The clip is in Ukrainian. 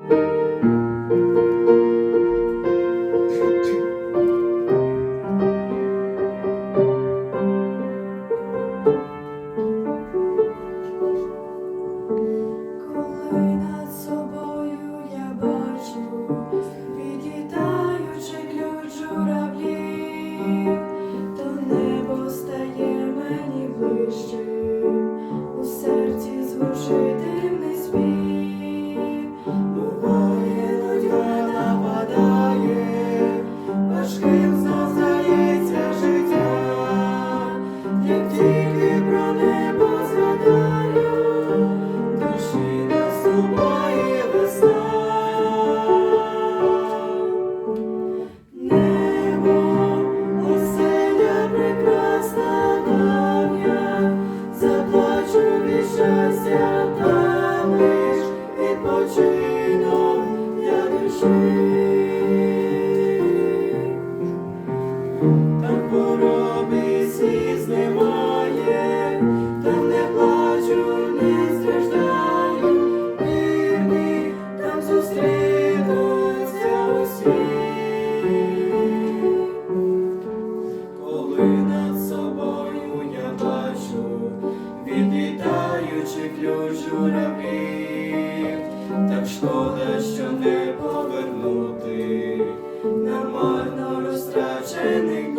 you Чувішася. робіт, так шкода, що не повернути, нормально розтрачених.